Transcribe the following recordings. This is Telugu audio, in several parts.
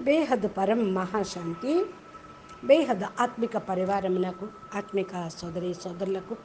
బేహద్ పరం మహాశాంతి బేహద్ ఆత్మిక పరివారమునకు ఆత్మిక సోదరి సోదరులకు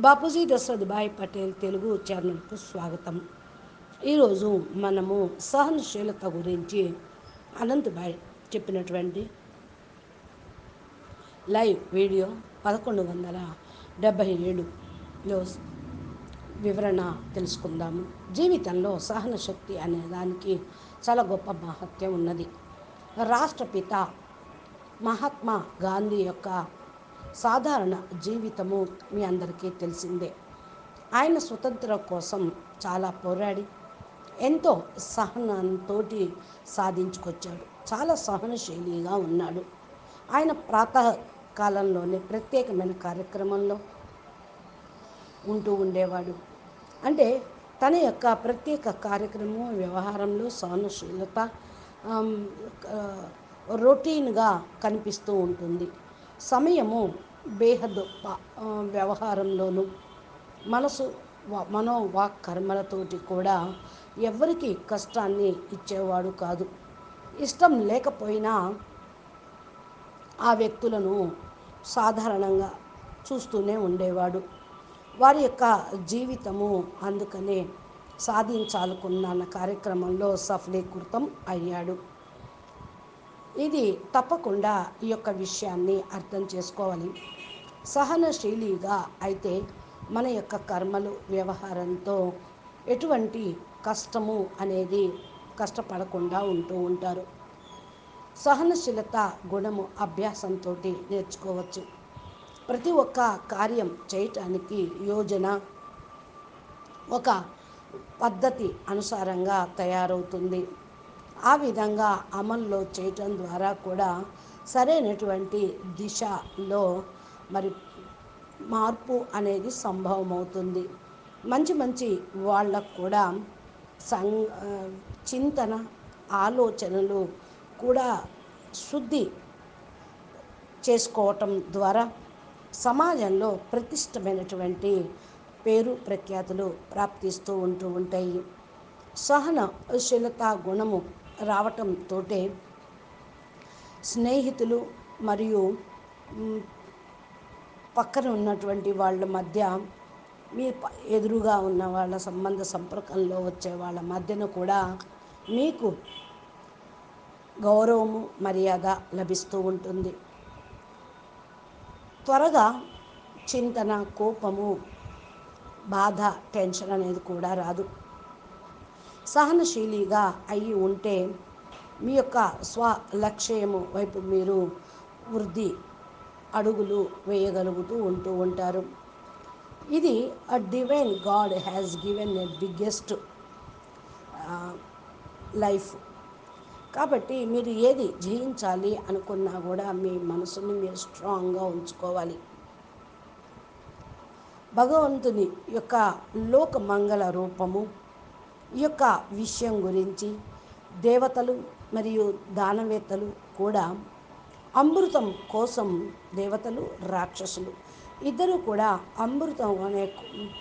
బాపూజీ దశరథ్ భాయ్ పటేల్ తెలుగు ఛానల్కు స్వాగతం. ఈరోజు మనము సహనశీలత గురించి అనంత్ భాయ్ చెప్పినటువంటి లైవ్ వీడియో పదకొండు వందల డెబ్భై ఏడులో వివరణ తెలుసుకుందాము. జీవితంలో సహన శక్తి అనే దానికి చాలా గొప్ప మహత్యం ఉన్నది. రాష్ట్రపిత మహాత్మా గాంధీ యొక్క సాధారణ జీవితము మీ అందరికీ తెలిసిందే. ఆయన స్వతంత్రం కోసం చాలా పోరాడి ఎంతో సహనంతో సాధించుకొచ్చాడు. చాలా సహనశైలిగా ఉన్నాడు. ఆయన ప్రాతకాలంలోనే ప్రత్యేకమైన కార్యక్రమంలో ఉంటూ ఉండేవాడు. అంటే తన యొక్క ప్రత్యేక కార్యక్రమం వ్యవహారంలో సహనశీలత రొటీన్గా కనిపిస్తూ ఉంటుంది. సమయము బేహద్ వ్యవహారంలోనూ మనసు మనో వాక్ కర్మలతోటి కూడా ఎవరికి కష్టాన్ని ఇచ్చేవాడు కాదు. ఇష్టం లేకపోయినా ఆ వ్యక్తులను సాధారణంగా చూస్తూనే ఉండేవాడు. వారి యొక్క జీవితము అందుకనే సాధించాలనుకున్న కార్యక్రమంలో సఫలీకృతం అయ్యాడు. ఇది తప్పకుండా ఈ యొక్క విషయాన్ని అర్థం చేసుకోవాలి. సహనశీలిగా అయితే మన యొక్క కర్మలు వ్యవహారంతో ఎటువంటి కష్టము అనేది కష్టపడకుండా ఉంటూ ఉంటారు. సహనశీలత గుణము అభ్యాసంతో నేర్చుకోవచ్చు. ప్రతి ఒక్క కార్యం చేయటానికి యోజన ఒక పద్ధతి అనుసారంగా తయారవుతుంది. ఆ విధంగా అమల్లో చేయటం ద్వారా కూడా సరైనటువంటి దిశలో మరి మార్పు అనేది సంభవం అవుతుంది మంచి మంచి వాళ్ళకు కూడా సం చింతన ఆలోచనలు కూడా శుద్ధి చేసుకోవటం ద్వారా సమాజంలో ప్రతిష్టమైనటువంటి పేరు ప్రఖ్యాతులు ప్రాప్తిస్తూ ఉంటూ ఉంటాయి. సహనశీలత గుణము రావటంతో స్నేహితులు మరియు పక్కన ఉన్నటువంటి వాళ్ళ మధ్య మీ ఎదురుగా ఉన్న వాళ్ళ సంబంధ సంపర్కంలో వచ్చే వాళ్ళ మధ్యన కూడా మీకు గౌరవము మర్యాద లభిస్తూ ఉంటుంది. త్వరగా చింతన కోపము బాధ టెన్షన్ అనేది కూడా రాదు. సహనశీలిగా అయి ఉంటే మీ యొక్క స్వ లక్ష్యము వైపు మీరు వృద్ధి అడుగులు వేయగలుగుతూ ఉంటూ ఉంటారు. ఇది a divine god has given a biggest life కాబట్టి మీరు ఏది జయించాలి అనుకున్నా కూడా మీ మనసుని మీరు స్ట్రాంగ్గా ఉంచుకోవాలి. భగవంతుని యొక్క లోకమంగళ రూపము ఈ యొక్క విషయం గురించి దేవతలు మరియు దానవేత్తలు కూడా అమృతం కోసం దేవతలు రాక్షసులు ఇద్దరు కూడా అమృతం అనే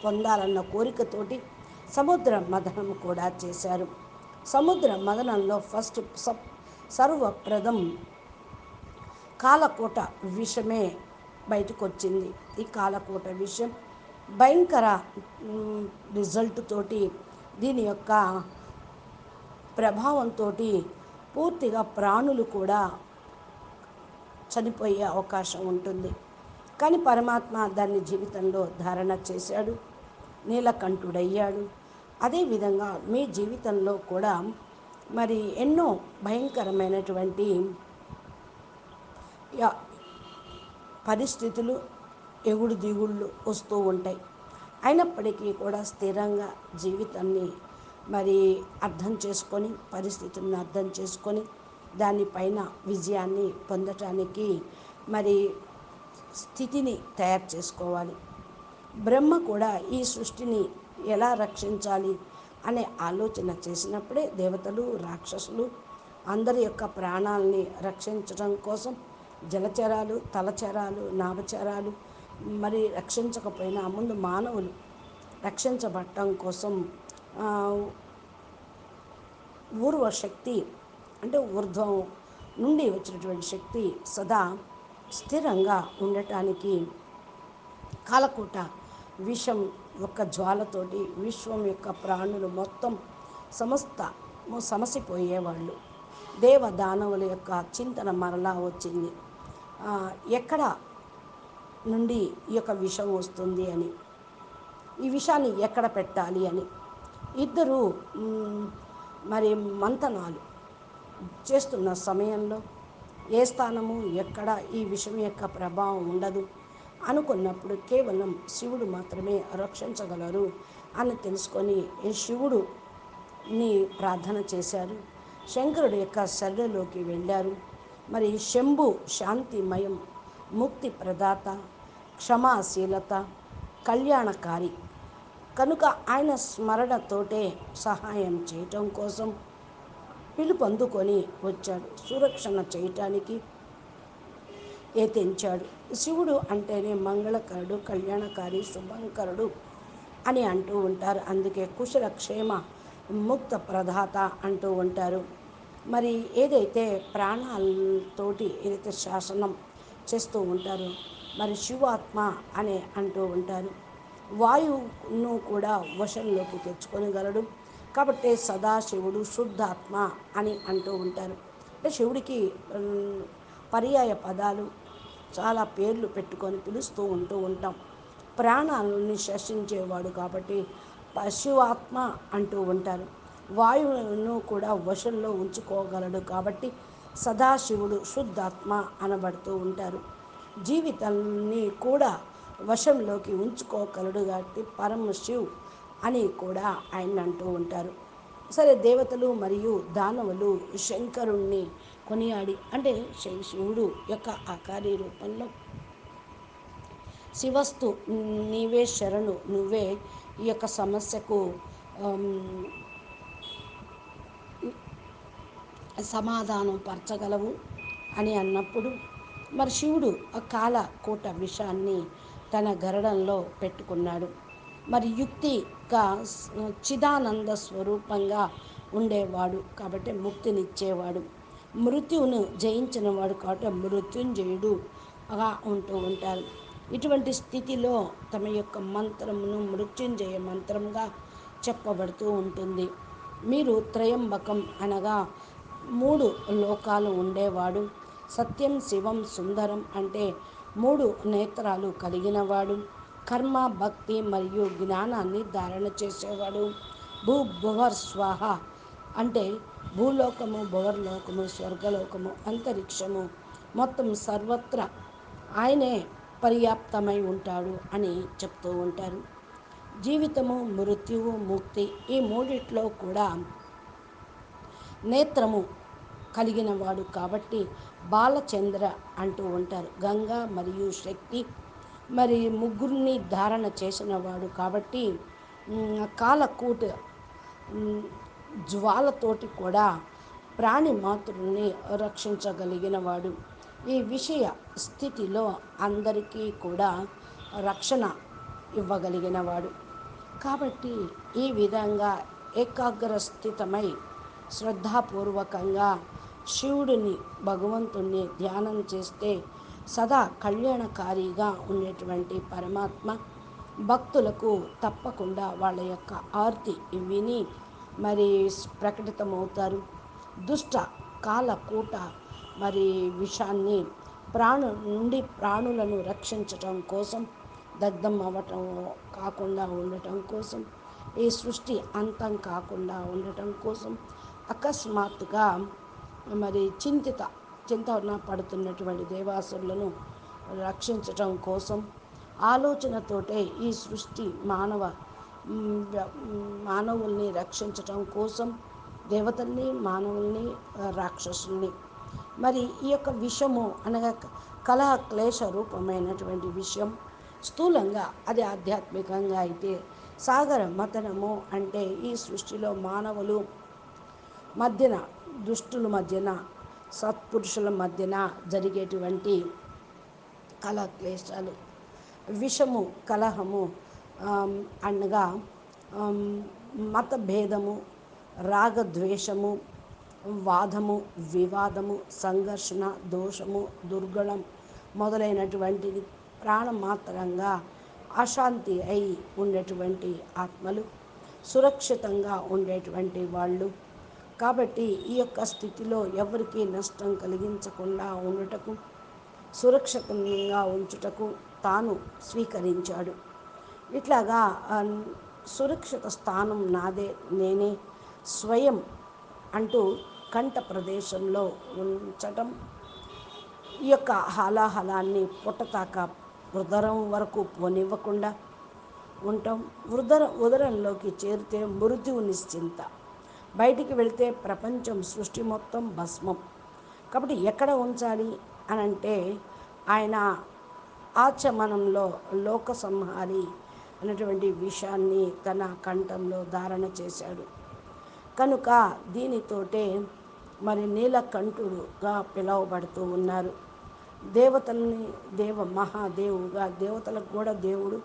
పొందాలన్న కోరికతోటి సముద్ర మదనం కూడా చేశారు. సముద్ర మదనంలో ఫస్ట్ సప్ సర్వప్రథం కాలకోట విషమే బయటకు వచ్చింది ఈ కాలకోట విషయం భయంకర రిజల్ట్ తోటి దీని యొక్క ప్రభావంతో పూర్తిగా ప్రాణులు కూడా చనిపోయే అవకాశం ఉంటుంది. కానీ పరమాత్మ దాన్ని జీవితంలో ధారణ చేశాడు నీలకంఠుడయ్యాడు. అదేవిధంగా మీ జీవితంలో కూడా మరి ఎన్నో భయంకరమైనటువంటి పరిస్థితులు ఎగుడు దిగుళ్ళు వస్తూ ఉంటాయి. అయినప్పటికీ కూడా స్థిరంగా జీవితాన్ని మరి అర్థం చేసుకొని పరిస్థితులను అర్థం చేసుకొని దానిపైన విజయాన్ని పొందటానికి మరి స్థితిని తయారు చేసుకోవాలి. బ్రహ్మ కూడా ఈ సృష్టిని ఎలా రక్షించాలి అనే ఆలోచన చేసినప్పుడే దేవతలు రాక్షసులు అందరి యొక్క ప్రాణాలని రక్షించడం కోసం జలచరాలు తలచరాలు నాభచరాలు మరి రక్షించకపోయినా ముందు మానవులు రక్షించబడటం కోసం ఊర్వ శక్తి అంటే ఊర్ధ్వం నుండి వచ్చినటువంటి శక్తి సదా స్థిరంగా ఉండటానికి కాలకూట విషం యొక్క జ్వాలతోటి విశ్వం యొక్క ప్రాణులు మొత్తం సమస్త సమసిపోయేవాళ్ళు. దేవ దానవుల యొక్క చింతన మరలా వచ్చింది. ఎక్కడ నుండి ఈ యొక్క విషం వస్తుంది అని. ఈ విషయాన్ని ఎక్కడ పెట్టాలి అని. ఇద్దరు మరి మంతనాలు చేస్తున్న సమయంలో ఏ స్థానము ఎక్కడ ఈ విషయం యొక్క ప్రభావం ఉండదు అనుకున్నప్పుడు కేవలం శివుడు మాత్రమే రక్షించగలరు అని తెలుసుకొని ఈ ప్రార్థన చేశారు. శంకరుడు యొక్క శరీరంలోకి వెళ్ళారు. మరి శంభు శాంతిమయం ముక్తి ప్రదాత క్షమాశీలత కళ్యాణకారి. కనుక ఆయన స్మరణతోటే సహాయం చేయటం కోసం పిలుపు అందుకొని వచ్చాడు. సురక్షణ చేయటానికి ఏతించాడు శివుడు అంటేనే మంగళకరుడు కళ్యాణకారి శుభంకరుడు అని అంటూ ఉంటారు. అందుకే కుశల క్షేమ ముక్త ప్రదాత అంటూ ఉంటారు. మరి ఏదైతే ప్రాణాలతోటి ఏదైతే శాసనం చేస్తూ ఉంటారో మరి శివాత్మ అనే అంటూ ఉంటారు. వాయువును కూడా వశంలోకి తెచ్చుకొనగలడు. కాబట్టి సదాశివుడు శుద్ధాత్మ అని అంటూ ఉంటారు. అంటే శివుడికి పర్యాయ పదాలు చాలా పేర్లు పెట్టుకొని పిలుస్తూ ఉంటూ ఉంటాం. ప్రాణాలని శాసించేవాడు కాబట్టి శివాత్మ అంటూ ఉంటారు. వాయువును కూడా వశంలో ఉంచుకోగలడు కాబట్టి సదాశివుడు శుద్ధాత్మ అనబడుతూ ఉంటారు. జీవితాన్ని కూడా వశంలోకి ఉంచుకోగలడు కాబట్టి పరమ శివ్ అని కూడా ఆయన అంటూ ఉంటారు. సరే దేవతలు మరియు దానవులు శంకరుణ్ణి కొనియాడి అంటే శివుడు యొక్క ఆకారి రూపంలో శివస్తు నీవే శరణు నువ్వే ఈ యొక్క సమస్యకు సమాధానం పరచగలవు అని అన్నప్పుడు మరి శివుడు ఆ కాల కోట విషాన్ని తన గరడంలో పెట్టుకున్నాడు. మరి యుక్తిగా చిదానంద స్వరూపంగా ఉండేవాడు కాబట్టి ముక్తినిచ్చేవాడు. మృత్యువును జయించినవాడు కాబట్టి మృత్యుంజయుడు ఉంటూ ఉంటారు. ఇటువంటి స్థితిలో తమ యొక్క మంత్రమును మృత్యుంజయ మంత్రంగా చెప్పబడుతూ ఉంటుంది. మీరు త్రయంబకం అనగా మూడు లోకాలు ఉండేవాడు. సత్యం శివం సుందరం అంటే మూడు నేత్రాలు కలిగినవాడు. కర్మ భక్తి మరియు జ్ఞానాన్ని ధారణ చేసేవాడు. భూ భువర్ స్వాహ అంటే భూలోకము భువర్లోకము స్వర్గలోకము అంతరిక్షము. మొత్తం సర్వత్రా ఆయనే పర్యాప్తమై ఉంటాడు అని చెప్తూ ఉంటారు. జీవితము మృత్యువు ముక్తి ఈ మూడిట్లో కూడా నేత్రము కలిగిన వాడు కాబట్టి బాలచంద్ర అంటూ ఉంటారు. గంగా మరియు శక్తి మరి ముగ్గురిని ధారణ చేసిన వాడు కాబట్టి కాలకూట జ్వాలతోటి కూడా ప్రాణి మాతృని రక్షించగలిగిన వాడు ఈ విషయ స్థితిలో అందరికీ కూడా రక్షణ ఇవ్వగలిగిన వాడు కాబట్టి ఈ విధంగా ఏకాగ్రస్థితమై శ్రద్ధాపూర్వకంగా శివుడిని భగవంతుణ్ణి ధ్యానం చేస్తే సదా కళ్యాణకారిగా ఉండేటువంటి పరమాత్మ భక్తులకు తప్పకుండా వాళ్ళ యొక్క ఆర్తి విని మరి ప్రకటితమవుతారు. దుష్ట కాలకూట మరి విషాన్ని ప్రాణు నుండి ప్రాణులను రక్షించటం కోసం దగ్ధం అవ్వటం కాకుండా ఉండటం కోసం ఈ సృష్టి అంతం కాకుండా ఉండటం కోసం అకస్మాత్తుగా మరి చింతిత చింతన పడుతున్నటువంటి దేవాసులను రక్షించటం కోసం ఆలోచనతోటే ఈ సృష్టి మానవ మానవుల్ని రక్షించటం కోసం దేవతల్ని మానవుల్ని రాక్షసుల్ని. మరి ఈ యొక్క విషము అనగా కలహ క్లేశ రూపమైనటువంటి విషయం స్థూలంగా అది ఆధ్యాత్మికంగా అయితే సాగర మతనము అంటే ఈ సృష్టిలో మానవులు మధ్యన దుష్టుల మధ్యన సత్పురుషుల మధ్యన జరిగేటువంటి కలక్లేశాలు విషము కలహము అనగా మతభేదము రాగద్వేషము వాదము వివాదము సంఘర్షణ దోషము దుర్గుణం మొదలైనటువంటిది ప్రాణమాత్రంగా అశాంతి అయి ఉండేటువంటి ఆత్మలు సురక్షితంగా ఉండేటువంటి వాళ్ళు కాబట్టి ఈ యొక్క స్థితిలో ఎవరికి నష్టం కలిగించకుండా ఉండుటకు సురక్షితంగా ఉంచుటకు తాను స్వీకరించాడు. ఇట్లాగా సురక్షిత స్థానం నాదే నేనే స్వయం అంటూ కంఠ ప్రదేశంలో ఉంచటం ఈ యొక్క హాలాహలాన్ని పుట్టతాక ఉదరం వరకు పోనివ్వకుండా ఉంటాం ఉదర ఉదరంలోకి చేరితే మృత్యువు నిశ్చింత బయటికి వెళితే ప్రపంచం సృష్టి మొత్తం భస్మం. కాబట్టి ఎక్కడ ఉంచాలి అని అంటే ఆయన ఆచమనంలో లోక సంహారి అనేటువంటి విషయాన్ని తన కంఠంలో ధారణ చేశాడు. కనుక దీనితోటే మరి నీలకంఠుడుగా పిలువబడుతూ ఉన్నారు. దేవతల్ని దేవ మహాదేవుగా దేవతలకు కూడా దేవుడు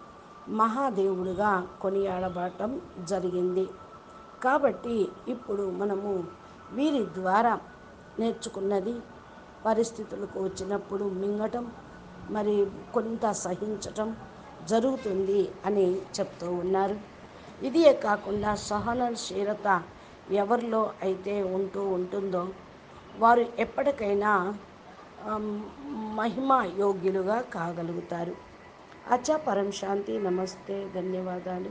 మహాదేవుడుగా కొనియాడబడటం జరిగింది. కాబట్టి ఇప్పుడు మనము వీరి ద్వారా నేర్చుకున్నది పరిస్థితులకు వచ్చినప్పుడు మింగటం మరి కొంత సహించటం జరుగుతుంది అని చెప్తూ ఉన్నారు. ఇదే కాకుండా సహనశీలత ఎవరిలో అయితే ఉంటూ ఉంటుందో వారు ఎప్పటికైనా మహిమ యోగ్యులుగా కాగలుగుతారు. అచ్చా పరం శాంతి నమస్తే ధన్యవాదాలు.